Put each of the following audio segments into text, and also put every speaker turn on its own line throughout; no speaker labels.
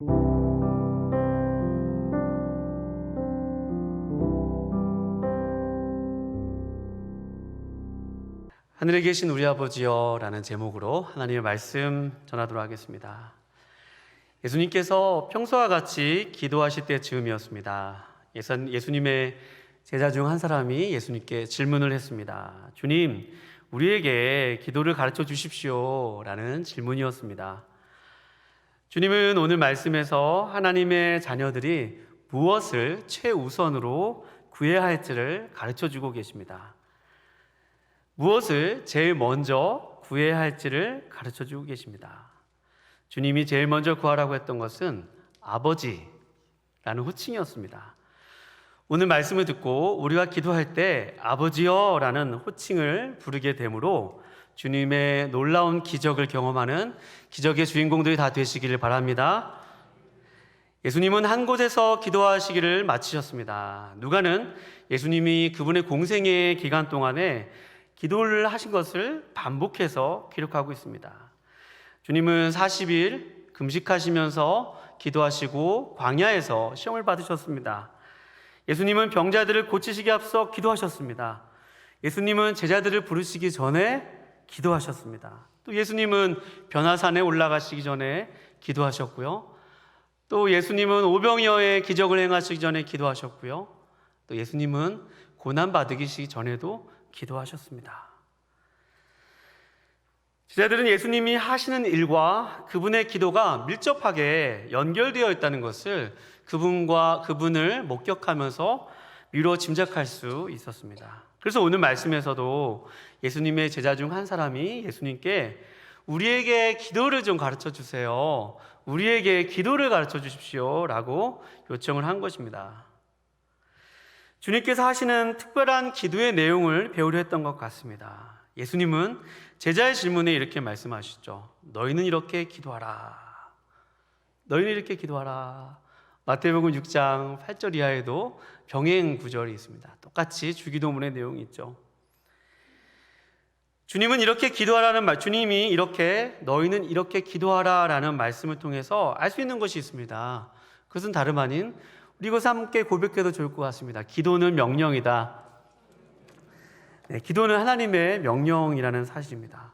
하늘에 계신 우리 아버지여 라는 제목으로 하나님의 말씀 전하도록 하겠습니다. 예수님께서 평소와 같이 기도하실 때 즈음이었습니다. 예수님의 제자 중 한 사람이 예수님께 질문을 했습니다. 주님, 우리에게 기도를 가르쳐 주십시오. 라는 질문이었습니다. 주님은 오늘 말씀에서 하나님의 자녀들이 무엇을 최우선으로 구해야 할지를 가르쳐 주고 계십니다. 무엇을 제일 먼저 구해야 할지를 가르쳐 주고 계십니다. 주님이 제일 먼저 구하라고 했던 것은 아버지라는 호칭이었습니다. 오늘 말씀을 듣고 우리가 기도할 때 아버지여라는 호칭을 부르게 되므로 주님의 놀라운 기적을 경험하는 기적의 주인공들이 다 되시기를 바랍니다. 예수님은 한 곳에서 기도하시기를 마치셨습니다. 누가는 예수님이 그분의 공생의 기간 동안에 기도를 하신 것을 반복해서 기록하고 있습니다. 주님은 40일 금식하시면서 기도하시고 광야에서 시험을 받으셨습니다. 예수님은 병자들을 고치시기 앞서 기도하셨습니다. 예수님은 제자들을 부르시기 전에 기도하셨습니다. 또 예수님은 변화산에 올라가시기 전에 기도하셨고요. 또 예수님은 오병이어의 기적을 행하시기 전에 기도하셨고요. 또 예수님은 고난 받으시기 전에도 기도하셨습니다. 제자들은 예수님이 하시는 일과 그분의 기도가 밀접하게 연결되어 있다는 것을 그분과 그분을 목격하면서 미뤄 짐작할 수 있었습니다. 그래서 오늘 말씀에서도 예수님의 제자 중 한 사람이 예수님께 우리에게 기도를 좀 가르쳐 주세요. 우리에게 기도를 가르쳐 주십시오. 라고 요청을 한 것입니다. 주님께서 하시는 특별한 기도의 내용을 배우려 했던 것 같습니다. 예수님은 제자의 질문에 이렇게 말씀하시죠. 너희는 이렇게 기도하라. 너희는 이렇게 기도하라. 마태복음 6장 8절 이하에도 병행 구절이 있습니다. 똑같이 주기도문의 내용이 있죠. 주님은 이렇게 기도하라는 말, 주님이 이렇게 너희는 이렇게 기도하라라는 말씀을 통해서 알 수 있는 것이 있습니다. 그것은 다름 아닌 우리 이것을 함께 고백해도 좋을 것 같습니다. 기도는 명령이다. 네, 기도는 하나님의 명령이라는 사실입니다.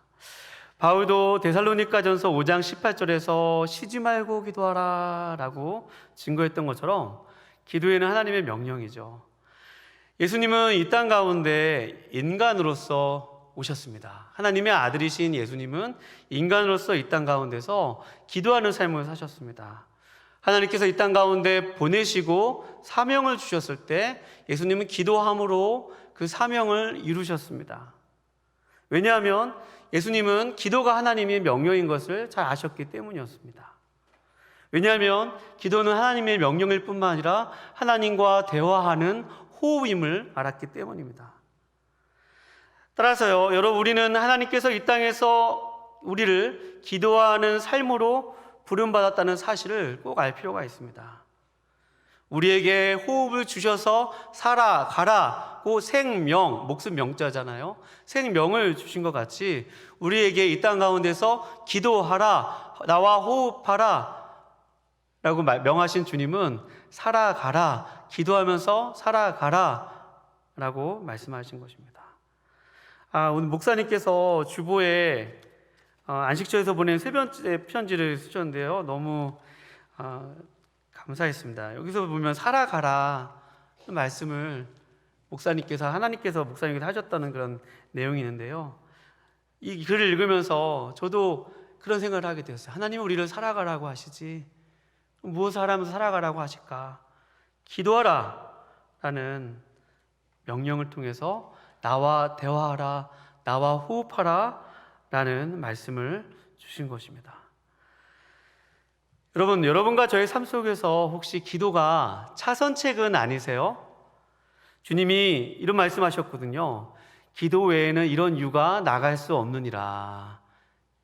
바울도 데살로니가전서 5장 18절에서 쉬지 말고 기도하라라고 증거했던 것처럼 기도에는 하나님의 명령이죠. 예수님은 이 땅 가운데 인간으로서 오셨습니다. 하나님의 아들이신 예수님은 인간으로서 이 땅 가운데서 기도하는 삶을 사셨습니다. 하나님께서 이 땅 가운데 보내시고 사명을 주셨을 때 예수님은 기도함으로 그 사명을 이루셨습니다. 왜냐하면 예수님은 기도가 하나님의 명령인 것을 잘 아셨기 때문이었습니다. 왜냐하면 기도는 하나님의 명령일 뿐만 아니라 하나님과 대화하는 호흡임을 알았기 때문입니다. 따라서요, 여러분, 우리는 하나님께서 이 땅에서 우리를 기도하는 삶으로 부름받았다는 사실을 꼭 알 필요가 있습니다. 우리에게 호흡을 주셔서 살아가라고 생명, 목숨 명자잖아요. 생명을 주신 것 같이 우리에게 이 땅 가운데서 기도하라, 나와 호흡하라 라고 명하신 주님은 살아가라, 기도하면서 살아가라 라고 말씀하신 것입니다. 아, 오늘 목사님께서 주보에 어, 안식처에서 보낸 세 번째 편지를 쓰셨는데요. 너무 어, 감사했습니다. 여기서 보면 살아가라 말씀을 목사님께서 하나님께서 목사님께서 하셨다는 그런 내용이 있는데요. 이 글을 읽으면서 저도 그런 생각을 하게 되었어요. 하나님은 우리를 살아가라고 하시지 무엇을 하라면서 살아가라고 하실까? 기도하라 라는 명령을 통해서 나와 대화하라, 나와 호흡하라 라는 말씀을 주신 것입니다. 여러분, 여러분과 저의 삶 속에서 혹시 기도가 차선책은 아니세요? 주님이 이런 말씀하셨거든요. 기도 외에는 이런 유가 나갈 수 없느니라.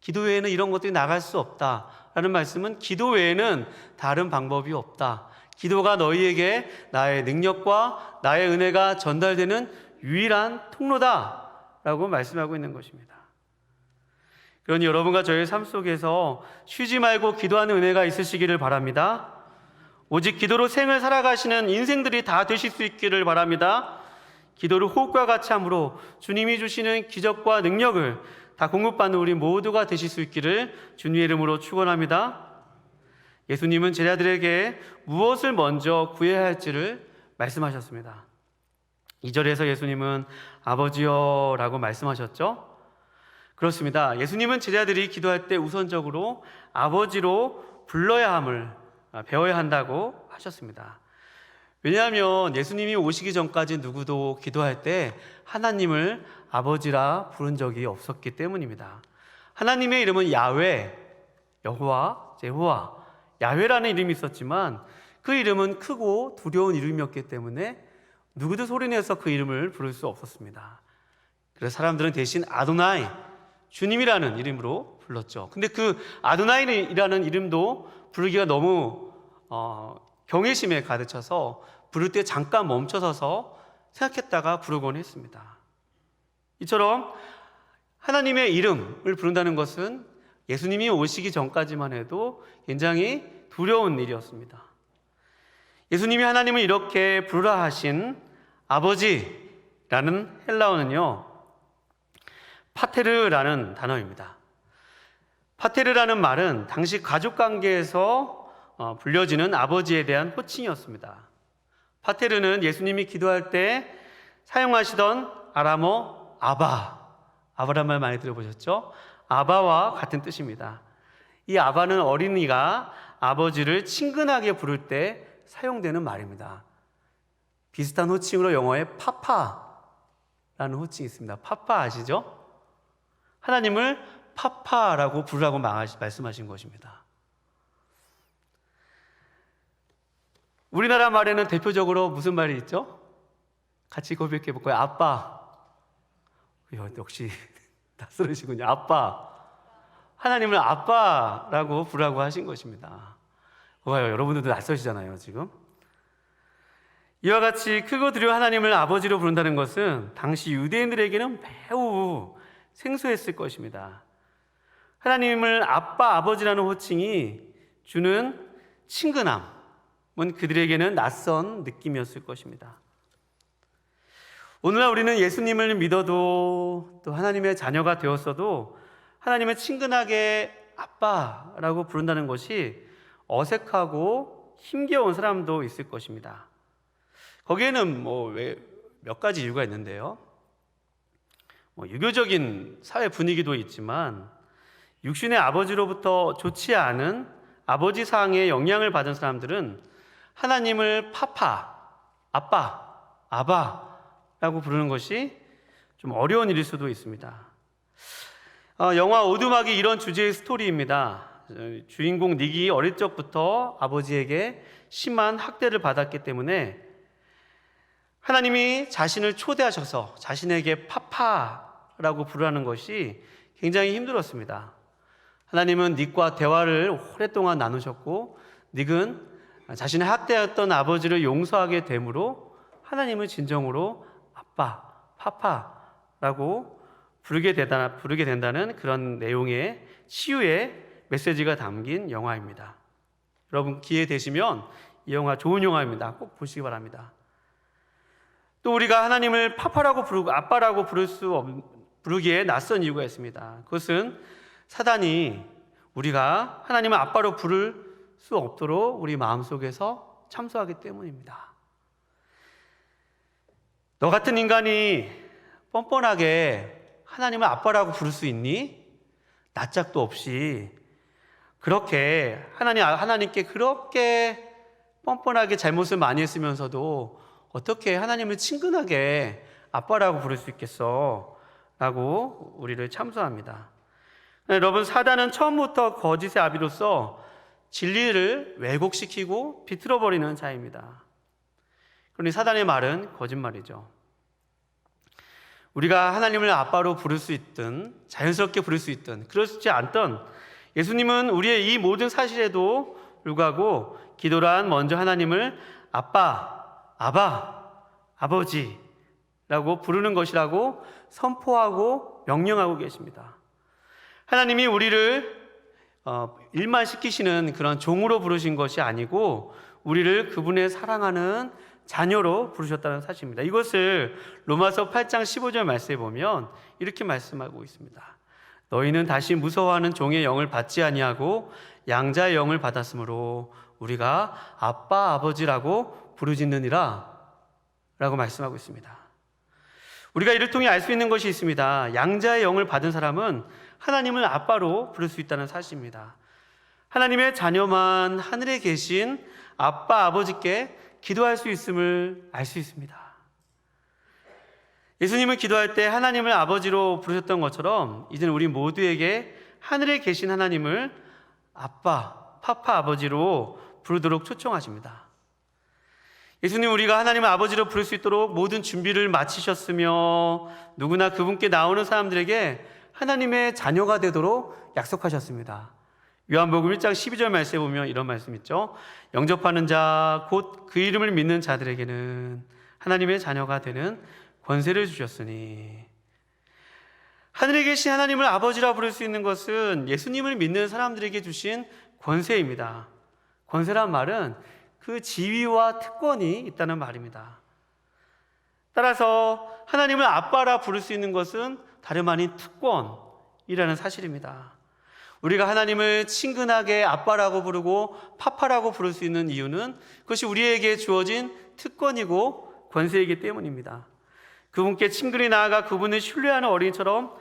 기도 외에는 이런 것들이 나갈 수 없다. 라는 말씀은 기도 외에는 다른 방법이 없다. 기도가 너희에게 나의 능력과 나의 은혜가 전달되는 유일한 통로다. 라고 말씀하고 있는 것입니다. 그러니 여러분과 저의 삶 속에서 쉬지 말고 기도하는 은혜가 있으시기를 바랍니다. 오직 기도로 생을 살아가시는 인생들이 다 되실 수 있기를 바랍니다. 기도를 호흡과 같이 함으로 주님이 주시는 기적과 능력을 다 공급받는 우리 모두가 되실 수 있기를 주님의 이름으로 축원합니다. 예수님은 제자들에게 무엇을 먼저 구해야 할지를 말씀하셨습니다. 2절에서 예수님은 아버지여 라고 말씀하셨죠? 그렇습니다. 예수님은 제자들이 기도할 때 우선적으로 아버지로 불러야 함을 배워야 한다고 하셨습니다. 왜냐하면 예수님이 오시기 전까지 누구도 기도할 때 하나님을 아버지라 부른 적이 없었기 때문입니다. 하나님의 이름은 야훼, 여호와, 제호와, 야훼라는 이름이 있었지만 그 이름은 크고 두려운 이름이었기 때문에 누구도 소리내서 그 이름을 부를 수 없었습니다. 그래서 사람들은 대신 아도나이, 주님이라는 이름으로 불렀죠. 근데 그 아도나이라는 이름도 부르기가 너무 어, 경외심에 가득 차서 부를 때 잠깐 멈춰서서 생각했다가 부르곤 했습니다. 이처럼 하나님의 이름을 부른다는 것은 예수님이 오시기 전까지만 해도 굉장히 두려운 일이었습니다. 예수님이 하나님을 이렇게 부르라 하신 아버지라는 헬라어는요, 파테르라는 단어입니다. 파테르라는 말은 당시 가족 관계에서 어, 불려지는 아버지에 대한 호칭이었습니다. 파테르는 예수님이 기도할 때 사용하시던 아람어 아바, 말 많이 들어보셨죠? 아바와 같은 뜻입니다. 이 아바는 어린이가 아버지를 친근하게 부를 때 사용되는 말입니다. 비슷한 호칭으로 영어에 파파라는 호칭이 있습니다. 파파 아시죠? 하나님을 파파라고 부르라고 말씀하신 것입니다. 우리나라 말에는 대표적으로 무슨 말이 있죠? 같이 고백해 볼까요? 아빠. 역시 낯설으시군요. 아빠. 하나님을 아빠라고 부르라고 하신 것입니다. 봐요. 여러분들도 낯설시잖아요, 지금. 이와 같이 크고 두려운 하나님을 아버지로 부른다는 것은 당시 유대인들에게는 매우 생소했을 것입니다. 하나님을 아빠, 아버지라는 호칭이 주는 친근함은 그들에게는 낯선 느낌이었을 것입니다. 오늘날 우리는 예수님을 믿어도 또 하나님의 자녀가 되었어도 하나님의 친근하게 아빠라고 부른다는 것이 어색하고 힘겨운 사람도 있을 것입니다. 거기에는 뭐 몇 가지 이유가 있는데요. 뭐 유교적인 사회 분위기도 있지만 육신의 아버지로부터 좋지 않은 아버지 상의 영향을 받은 사람들은 하나님을 파파, 아빠, 아바 라고 부르는 것이 좀 어려운 일일 수도 있습니다. 어, 영화 오두막이 이런 주제의 스토리입니다. 주인공 닉이 어릴 적부터 아버지에게 심한 학대를 받았기 때문에 하나님이 자신을 초대하셔서 자신에게 파파라고 부르는 것이 굉장히 힘들었습니다. 하나님은 닉과 대화를 오랫동안 나누셨고 닉은 자신의 학대했던 아버지를 용서하게 되므로 하나님을 진정으로 아빠, 파파라고 부르게, 되다, 부르게 된다는 그런 내용의 치유의 메시지가 담긴 영화입니다. 여러분 기회 되시면 이 영화 좋은 영화입니다. 꼭 보시기 바랍니다. 또 우리가 하나님을 파파라고 부르고 아빠라고 부를 수 없, 부르기에 낯선 이유가 있습니다. 그것은 사단이 우리가 하나님을 아빠로 부를 수 없도록 우리 마음속에서 참소하기 때문입니다. 너 같은 인간이 뻔뻔하게 하나님을 아빠라고 부를 수 있니? 낯짝도 없이 그렇게 하나님 하나님께 그렇게 뻔뻔하게 잘못을 많이 했으면서도 어떻게 하나님을 친근하게 아빠라고 부를 수 있겠어? 라고 우리를 참소합니다. 여러분, 사단은 처음부터 거짓의 아비로서 진리를 왜곡시키고 비틀어버리는 자입니다. 그러니 사단의 말은 거짓말이죠. 우리가 하나님을 아빠로 부를 수 있든 자연스럽게 부를 수 있든 그렇지 않던 예수님은 우리의 이 모든 사실에도 불구하고 기도란 먼저 하나님을 아빠, 아바, 아버지라고 부르는 것이라고 선포하고 명령하고 계십니다. 하나님이 우리를 어, 일만 시키시는 그런 종으로 부르신 것이 아니고 우리를 그분의 사랑하는 자녀로 부르셨다는 사실입니다. 이것을 로마서 8장 15절 말씀에 보면 이렇게 말씀하고 있습니다. 너희는 다시 무서워하는 종의 영을 받지 아니하고 양자의 영을 받았으므로 우리가 아빠 아버지라고 부르짖느니라 라고 말씀하고 있습니다. 우리가 이를 통해 알 수 있는 것이 있습니다. 양자의 영을 받은 사람은 하나님을 아빠로 부를 수 있다는 사실입니다. 하나님의 자녀만 하늘에 계신 아빠 아버지께 기도할 수 있음을 알 수 있습니다. 예수님은 기도할 때 하나님을 아버지로 부르셨던 것처럼 이제는 우리 모두에게 하늘에 계신 하나님을 아빠, 파파 아버지로 부르도록 초청하십니다. 예수님 우리가 하나님을 아버지로 부를 수 있도록 모든 준비를 마치셨으며 누구나 그분께 나오는 사람들에게 하나님의 자녀가 되도록 약속하셨습니다. 요한복음 1장 12절 말씀에 보면 이런 말씀 있죠. 영접하는 자 곧 그 이름을 믿는 자들에게는 하나님의 자녀가 되는 권세를 주셨으니 하늘에 계신 하나님을 아버지라 부를 수 있는 것은 예수님을 믿는 사람들에게 주신 권세입니다. 권세란 말은 그 지위와 특권이 있다는 말입니다. 따라서 하나님을 아빠라 부를 수 있는 것은 다름 아닌 특권이라는 사실입니다. 우리가 하나님을 친근하게 아빠라고 부르고 파파라고 부를 수 있는 이유는 그것이 우리에게 주어진 특권이고 권세이기 때문입니다. 그분께 친근히 나아가 그분을 신뢰하는 어린이처럼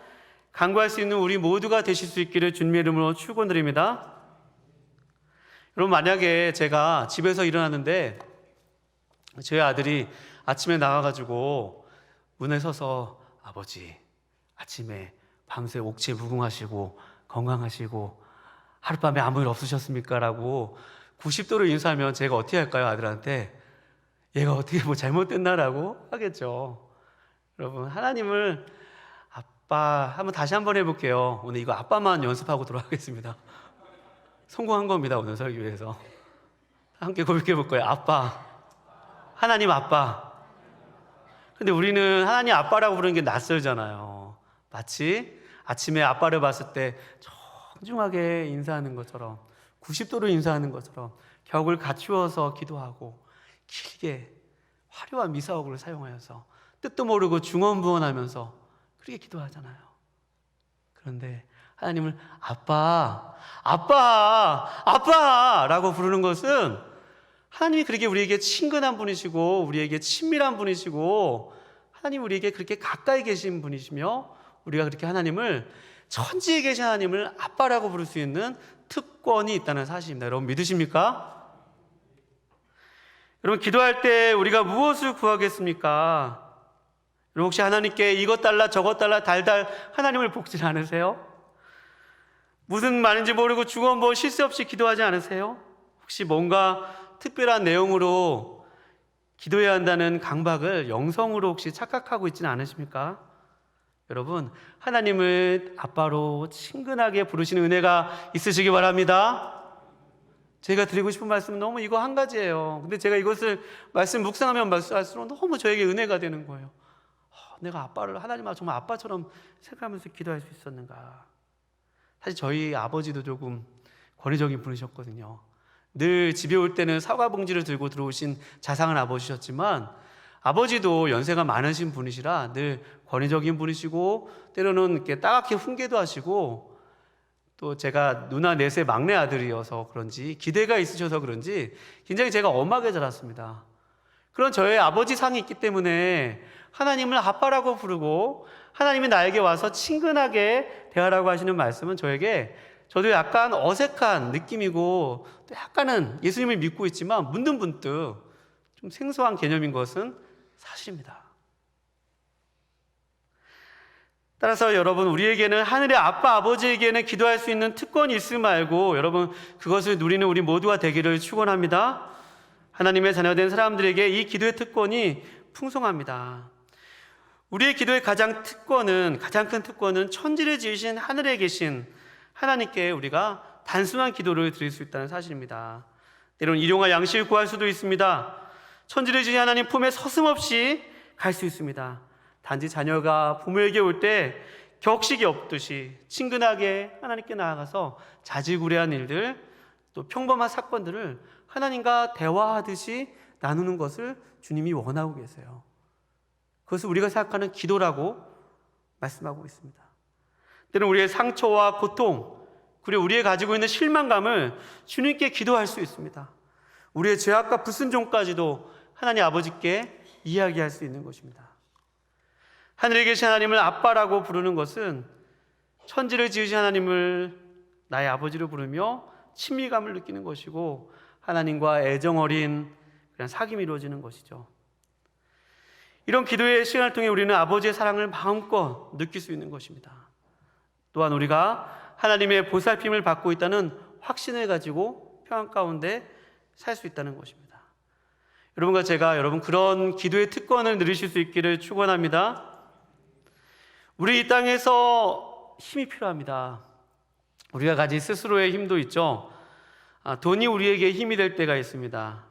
간구할 수 있는 우리 모두가 되실 수 있기를 주님의 이름으로 축원드립니다. 여러분 만약에 제가 집에서 일어났는데 저희 아들이 아침에 나가가지고 문에 서서 아버지 아침에 밤새 옥체 무궁하시고 건강하시고 하룻밤에 아무 일 없으셨습니까? 라고 90도로 인사하면 제가 어떻게 할까요 아들한테? 얘가 어떻게 뭐 잘못됐나라고 하겠죠. 여러분 하나님을 아빠 한번 다시 한번 해볼게요. 오늘 이거 아빠만 연습하고 돌아가겠습니다. 성공한 겁니다 오늘 설교에서. 함께 고백해 볼 거예요. 아빠. 하나님 아빠. 근데 우리는 하나님 아빠라고 부르는 게 낯설잖아요. 마치 아침에 아빠를 봤을 때 정중하게 인사하는 것처럼 90도로 인사하는 것처럼 격을 갖추어서 기도하고 길게 화려한 미사옥을 사용하여서 뜻도 모르고 중언부언하면서 그렇게 기도하잖아요. 그런데 하나님을 아빠, 아빠, 아빠 라고 부르는 것은 하나님이 그렇게 우리에게 친근한 분이시고 우리에게 친밀한 분이시고 하나님 우리에게 그렇게 가까이 계신 분이시며 우리가 그렇게 하나님을 천지에 계신 하나님을 아빠라고 부를 수 있는 특권이 있다는 사실입니다. 여러분 믿으십니까? 여러분 기도할 때 우리가 무엇을 구하겠습니까? 여러분 혹시 하나님께 이것 달라 저것 달라 달달 하나님을 복지 않으세요? 무슨 말인지 모르고 중원 뭐 실수 없이 기도하지 않으세요? 혹시 뭔가 특별한 내용으로 기도해야 한다는 강박을 영성으로 혹시 착각하고 있지는 않으십니까? 여러분, 하나님을 아빠로 친근하게 부르시는 은혜가 있으시기 바랍니다. 제가 드리고 싶은 말씀은 너무 이거 한 가지예요. 근데 제가 이것을 말씀 묵상하면 말씀할수록 너무 저에게 은혜가 되는 거예요. 어, 내가 아빠를 하나님 정말 아빠처럼 생각하면서 기도할 수 있었는가? 사실 저희 아버지도 조금 권위적인 분이셨거든요. 늘 집에 올 때는 사과 봉지를 들고 들어오신 자상한 아버지셨지만 아버지도 연세가 많으신 분이시라 늘 권위적인 분이시고 때로는 이렇게 따갑게 훈계도 하시고 또 제가 누나 넷의 막내 아들이어서 그런지 기대가 있으셔서 그런지 굉장히 제가 엄하게 자랐습니다. 그런 저의 아버지 상이 있기 때문에 하나님을 아빠라고 부르고 하나님이 나에게 와서 친근하게 대하라고 하시는 말씀은 저에게 저도 약간 어색한 느낌이고 또 약간은 예수님을 믿고 있지만 문득문득 좀 생소한 개념인 것은 사실입니다. 따라서 여러분 우리에게는 하늘의 아빠 아버지에게는 기도할 수 있는 특권이 있을 말고 여러분 그것을 누리는 우리 모두가 되기를 축원합니다. 하나님의 자녀된 사람들에게 이 기도의 특권이 풍성합니다. 우리의 기도의 가장 특권은 가장 큰 특권은 천지를 지으신 하늘에 계신 하나님께 우리가 단순한 기도를 드릴 수 있다는 사실입니다. 때로는 일용할 양식을 구할 수도 있습니다. 천지를 지으신 하나님 품에 서슴없이 갈 수 있습니다. 단지 자녀가 부모에게 올 때 격식이 없듯이 친근하게 하나님께 나아가서 자질구레한 일들 또 평범한 사건들을 하나님과 대화하듯이 나누는 것을 주님이 원하고 계세요. 그것을 우리가 생각하는 기도라고 말씀하고 있습니다. 때는 우리의 상처와 고통, 그리고 우리의 가지고 있는 실망감을 주님께 기도할 수 있습니다. 우리의 죄악과 불순종까지도 하나님 아버지께 이야기할 수 있는 것입니다. 하늘에 계신 하나님을 아빠라고 부르는 것은 천지를 지으신 하나님을 나의 아버지로 부르며 친밀감을 느끼는 것이고 하나님과 애정 어린 그냥 사귐이 이루어지는 것이죠. 이런 기도의 시간을 통해 우리는 아버지의 사랑을 마음껏 느낄 수 있는 것입니다. 또한 우리가 하나님의 보살핌을 받고 있다는 확신을 가지고 평안 가운데 살 수 있다는 것입니다. 여러분과 제가 여러분 그런 기도의 특권을 누리실 수 있기를 축원합니다. 우리 이 땅에서 힘이 필요합니다. 우리가 가진 스스로의 힘도 있죠. 아, 돈이 우리에게 힘이 될 때가 있습니다.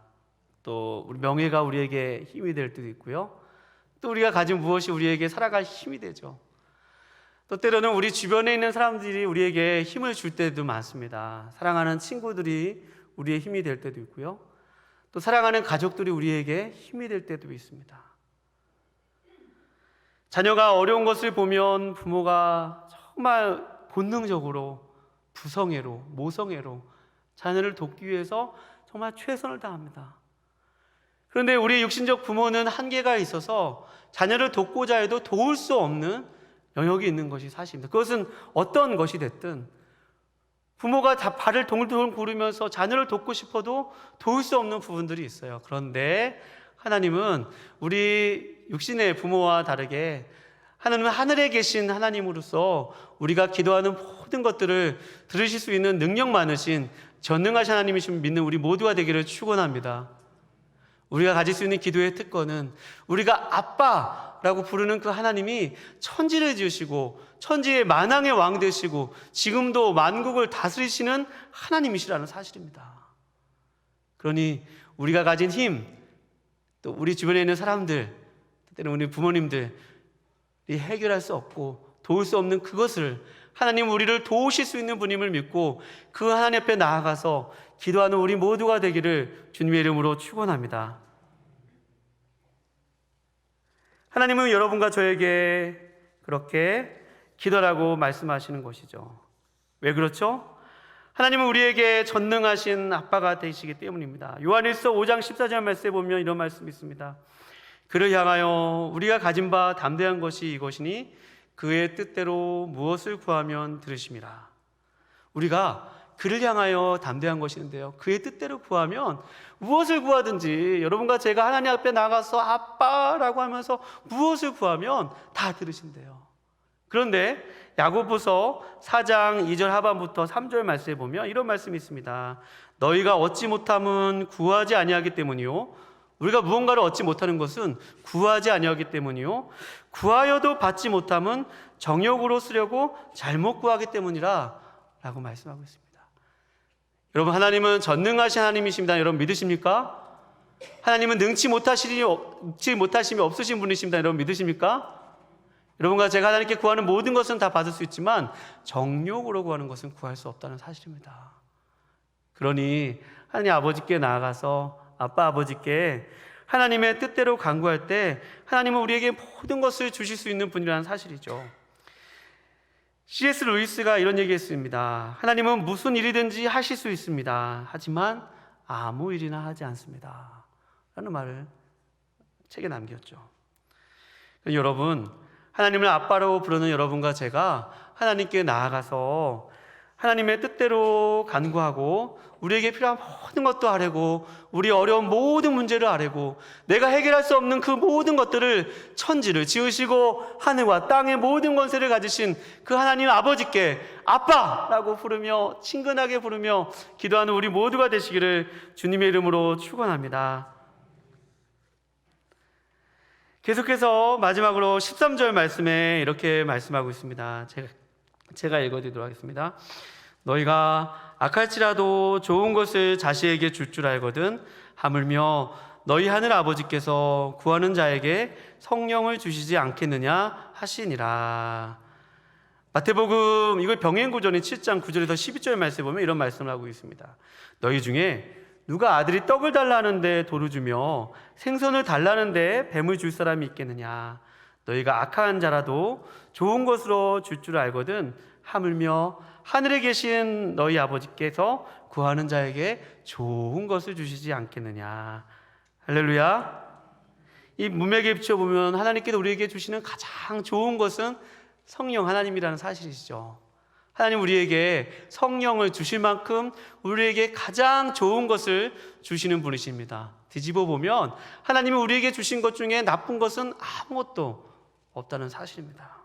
또 우리 명예가 우리에게 힘이 될 때도 있고요. 또 우리가 가진 무엇이 우리에게 살아갈 힘이 되죠. 또 때로는 우리 주변에 있는 사람들이 우리에게 힘을 줄 때도 많습니다. 사랑하는 친구들이 우리의 힘이 될 때도 있고요. 또 사랑하는 가족들이 우리에게 힘이 될 때도 있습니다. 자녀가 어려운 것을 보면 부모가 정말 본능적으로 부성애로, 모성애로 자녀를 돕기 위해서 정말 최선을 다합니다. 그런데 우리 육신적 부모는 한계가 있어서 자녀를 돕고자 해도 도울 수 없는 영역이 있는 것이 사실입니다. 그것은 어떤 것이 됐든 부모가 다 발을 동글동글 구르면서 자녀를 돕고 싶어도 도울 수 없는 부분들이 있어요. 그런데 하나님은 우리 육신의 부모와 다르게 하나님은 하늘에 계신 하나님으로서 우리가 기도하는 모든 것들을 들으실 수 있는 능력 많으신 전능하신 하나님이신 믿는 우리 모두가 되기를 축원합니다. 우리가 가질 수 있는 기도의 특권은 우리가 아빠라고 부르는 그 하나님이 천지를 지으시고 천지의 만왕의 왕 되시고 지금도 만국을 다스리시는 하나님이시라는 사실입니다. 그러니 우리가 가진 힘, 또 우리 주변에 있는 사람들, 때는 우리 부모님들이 해결할 수 없고 도울 수 없는 그것을 하나님 우리를 도우실 수 있는 분임을 믿고 그 하나님 앞에 나아가서 기도하는 우리 모두가 되기를 주님의 이름으로 축원합니다. 하나님은 여러분과 저에게 그렇게 기도라고 말씀하시는 것이죠. 왜 그렇죠? 하나님은 우리에게 전능하신 아빠가 되시기 때문입니다. 요한일서 5장 14절 말씀에 보면 이런 말씀이 있습니다. 그를 향하여 우리가 가진 바 담대한 것이 이것이니 그의 뜻대로 무엇을 구하면 들으심이라. 우리가 그를 향하여 담대한 것인데요. 그의 뜻대로 구하면 무엇을 구하든지 여러분과 제가 하나님 앞에 나가서 아빠라고 하면서 무엇을 구하면 다 들으신대요. 그런데 야고보서 4장 2절 하반부터 3절 말씀에 보면 이런 말씀이 있습니다. 너희가 얻지 못함은 구하지 아니하기 때문이요 우리가 무언가를 얻지 못하는 것은 구하지 아니하기 때문이요 구하여도 받지 못함은 정욕으로 쓰려고 잘못 구하기 때문이라 라고 말씀하고 있습니다. 여러분 하나님은 전능하신 하나님이십니다. 여러분 믿으십니까? 하나님은 능치 못하시니 능치 못하심이 없으신 분이십니다. 여러분 믿으십니까? 여러분과 제가 하나님께 구하는 모든 것은 다 받을 수 있지만 정욕으로 구하는 것은 구할 수 없다는 사실입니다. 그러니 하나님 아버지께 나아가서 아빠 아버지께 하나님의 뜻대로 간구할 때 하나님은 우리에게 모든 것을 주실 수 있는 분이라는 사실이죠. C.S. 루이스가 이런 얘기했습니다. 하나님은 무슨 일이든지 하실 수 있습니다. 하지만 아무 일이나 하지 않습니다. 라는 말을 책에 남겼죠. 여러분, 하나님을 아빠로 부르는 여러분과 제가 하나님께 나아가서 하나님의 뜻대로 간구하고 우리에게 필요한 모든 것도 아뢰고 우리 어려운 모든 문제를 아뢰고 내가 해결할 수 없는 그 모든 것들을 천지를 지으시고 하늘과 땅의 모든 권세를 가지신 그 하나님 아버지께 아빠라고 부르며 친근하게 부르며 기도하는 우리 모두가 되시기를 주님의 이름으로 축원합니다. 계속해서 마지막으로 13절 말씀에 이렇게 말씀하고 있습니다. 제가 제가 읽어드리도록 하겠습니다. 너희가 악할지라도 좋은 것을 자식에게 줄 줄 알거든 하물며 너희 하늘 아버지께서 구하는 자에게 성령을 주시지 않겠느냐 하시니라. 마태복음 이걸 병행 구절인 7장 9절에서 12절 말씀에 보면 이런 말씀을 하고 있습니다. 너희 중에 누가 아들이 떡을 달라는데 돌을 주며 생선을 달라는데 뱀을 줄 사람이 있겠느냐? 너희가 악한 자라도 좋은 것으로 줄줄 알거든 하물며 하늘에 계신 너희 아버지께서 구하는 자에게 좋은 것을 주시지 않겠느냐? 할렐루야. 이 문맥에 비춰 보면 하나님께서 우리에게 주시는 가장 좋은 것은 성령 하나님이라는 사실이시죠. 하나님 우리에게 성령을 주실 만큼 우리에게 가장 좋은 것을 주시는 분이십니다. 뒤집어 보면 하나님이 우리에게 주신 것 중에 나쁜 것은 아무것도 없다는 사실입니다.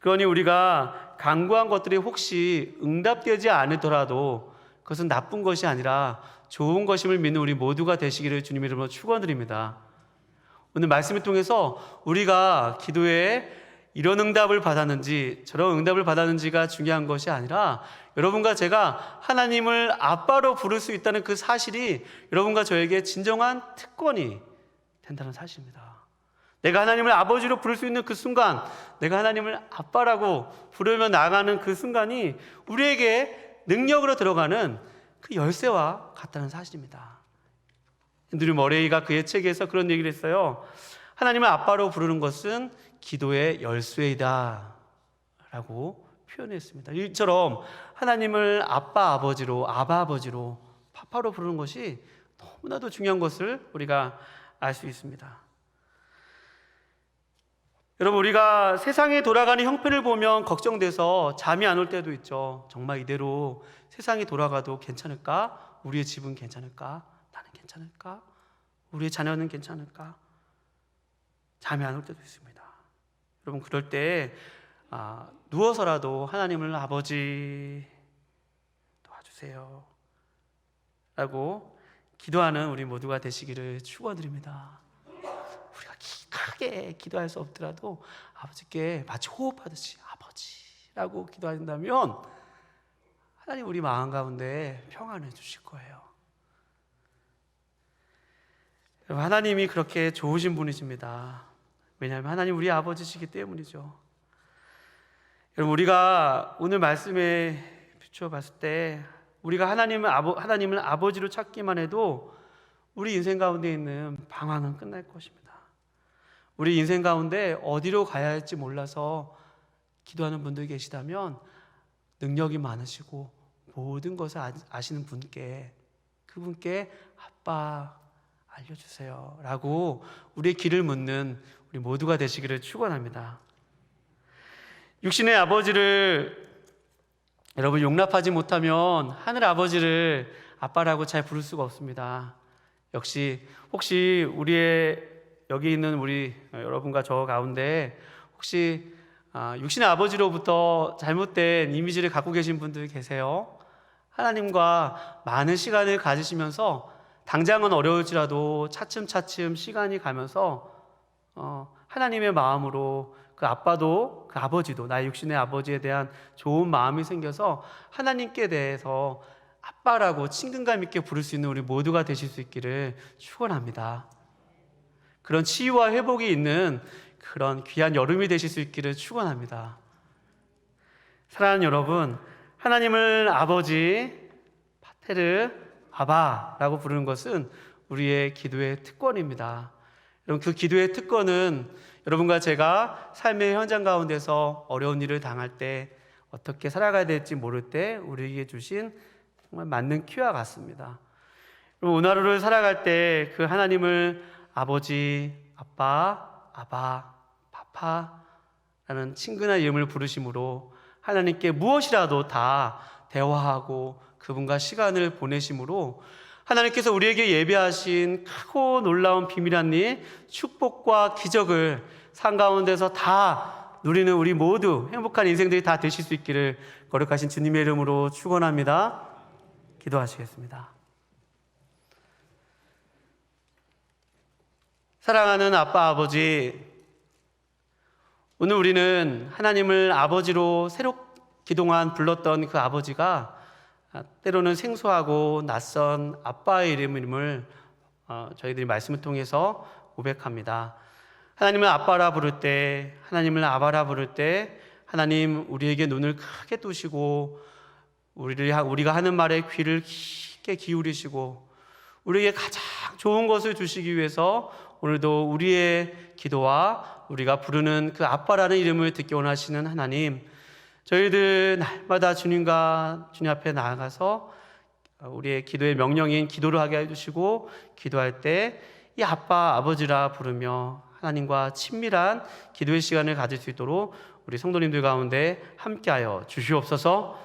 그러니 우리가 간구한 것들이 혹시 응답되지 않더라도 그것은 나쁜 것이 아니라 좋은 것임을 믿는 우리 모두가 되시기를 주님 이름으로 축원드립니다. 오늘 말씀을 통해서 우리가 기도에 이런 응답을 받았는지 저런 응답을 받았는지가 중요한 것이 아니라 여러분과 제가 하나님을 아빠로 부를 수 있다는 그 사실이 여러분과 저에게 진정한 특권이 된다는 사실입니다. 내가 하나님을 아버지로 부를 수 있는 그 순간, 내가 하나님을 아빠라고 부르며 나가는 그 순간이 우리에게 능력으로 들어가는 그 열쇠와 같다는 사실입니다. 앤드류 머레이가 그의 책에서 그런 얘기를 했어요. 하나님을 아빠로 부르는 것은 기도의 열쇠이다. 라고 표현했습니다. 이처럼 하나님을 아빠 아버지로, 아바 아버지로, 파파로 부르는 것이 너무나도 중요한 것을 우리가 알 수 있습니다. 여러분, 우리가 세상에 돌아가는 형편을 보면 걱정돼서 잠이 안 올 때도 있죠. 정말 이대로 세상이 돌아가도 괜찮을까? 우리의 집은 괜찮을까? 나는 괜찮을까? 우리의 자녀는 괜찮을까? 잠이 안 올 때도 있습니다. 여러분 그럴 때 아, 누워서라도 하나님을 아버지 도와주세요. 라고 기도하는 우리 모두가 되시기를 축원드립니다. 우리가 크게 기도할 수 없더라도 아버지께 마치 호흡하듯이 아버지라고 기도한다면 하나님 우리 마음 가운데 평안을 주실 거예요. 하나님이 그렇게 좋으신 분이십니다. 왜냐하면 하나님 우리 아버지시기 때문이죠. 여러분 우리가 오늘 말씀에 비추어 봤을 때 우리가 하나님을 아버 하나님을 아버지로 찾기만 해도 우리 인생 가운데 있는 방황은 끝날 것입니다. 우리 인생 가운데 어디로 가야 할지 몰라서 기도하는 분들 계시다면 능력이 많으시고 모든 것을 아- 아시는 분께 그분께 아빠 알려주세요. 라고 우리의 길을 묻는 우리 모두가 되시기를 축원합니다. 육신의 아버지를 여러분 용납하지 못하면 하늘 아버지를 아빠라고 잘 부를 수가 없습니다. 역시 혹시 우리의 여기 있는 우리 여러분과 저 가운데 혹시 아, 육신의 아버지로부터 잘못된 이미지를 갖고 계신 분들 계세요? 하나님과 많은 시간을 가지시면서 당장은 어려울지라도 차츰차츰 시간이 가면서 어, 하나님의 마음으로 그 아빠도 그 아버지도 나의 육신의 아버지에 대한 좋은 마음이 생겨서 하나님께 대해서 아빠라고 친근감 있게 부를 수 있는 우리 모두가 되실 수 있기를 축원합니다. 그런 치유와 회복이 있는 그런 귀한 여름이 되실 수 있기를 축원합니다. 사랑하는 여러분, 하나님을 아버지 파테르 아바라고 부르는 것은 우리의 기도의 특권입니다. 여러분 그 기도의 특권은 여러분과 제가 삶의 현장 가운데서 어려운 일을 당할 때 어떻게 살아가야 될지 모를 때 우리에게 주신 정말 맞는 키와 같습니다. 오늘 하루를 살아갈 때 그 하나님을 아버지, 아빠, 아바, 파파라는 친근한 이름을 부르심으로 하나님께 무엇이라도 다 대화하고 그분과 시간을 보내심으로 하나님께서 우리에게 예배하신 크고 놀라운 비밀한 일, 축복과 기적을 산 가운데서 다 누리는 우리 모두 행복한 인생들이 다 되실 수 있기를 거룩하신 주님의 이름으로 축원합니다. 기도하시겠습니다. 사랑하는 아빠 아버지 오늘 우리는 하나님을 아버지로 새로 그동안 불렀던 그 아버지가 아, 때로는 생소하고 낯선 아빠의 이름을 어, 저희들이 말씀을 통해서 고백합니다. 하나님을 아빠라 부를 때, 하나님을 아바라 부를 때, 하나님 우리에게 눈을 크게 뜨시고 우리를 하- 우리가 하는 말에 귀를 깊게 기울이시고 우리에게 가장 좋은 것을 주시기 위해서 오늘도 우리의 기도와 우리가 부르는 그 아빠라는 이름을 듣기 원하시는 하나님 저희들 날마다 주님과 주님 앞에 나아가서 우리의 기도의 명령인 기도를 하게 해주시고 기도할 때 이 아빠 아버지라 부르며 하나님과 친밀한 기도의 시간을 가질 수 있도록 우리 성도님들 가운데 함께하여 주시옵소서.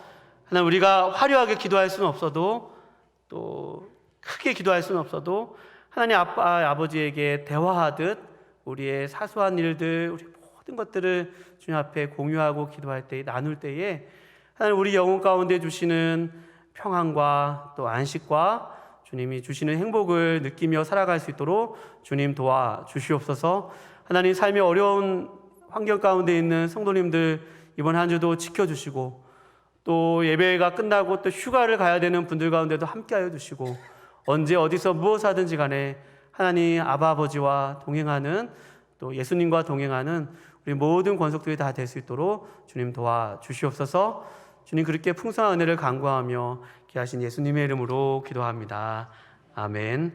하나님 우리가 화려하게 기도할 수는 없어도 또 크게 기도할 수는 없어도 하나님 아빠 아버지에게 대화하듯 우리의 사소한 일들 우리 모든 것들을 주님 앞에 공유하고 기도할 때 나눌 때에 하나님 우리 영혼 가운데 주시는 평안과 또 안식과 주님이 주시는 행복을 느끼며 살아갈 수 있도록 주님 도와 주시옵소서. 하나님 삶의 어려운 환경 가운데 있는 성도님들 이번 한 주도 지켜 주시고 또 예배가 끝나고 또 휴가를 가야 되는 분들 가운데도 함께하여 주시고 언제 어디서 무엇 하든지 간에 하나님 아버지와 동행하는 또 예수님과 동행하는 우리 모든 권속들이 다 될 수 있도록 주님 도와 주시옵소서. 주님 그렇게 풍성한 은혜를 간구하며 귀하신 예수님의 이름으로 기도합니다. 아멘.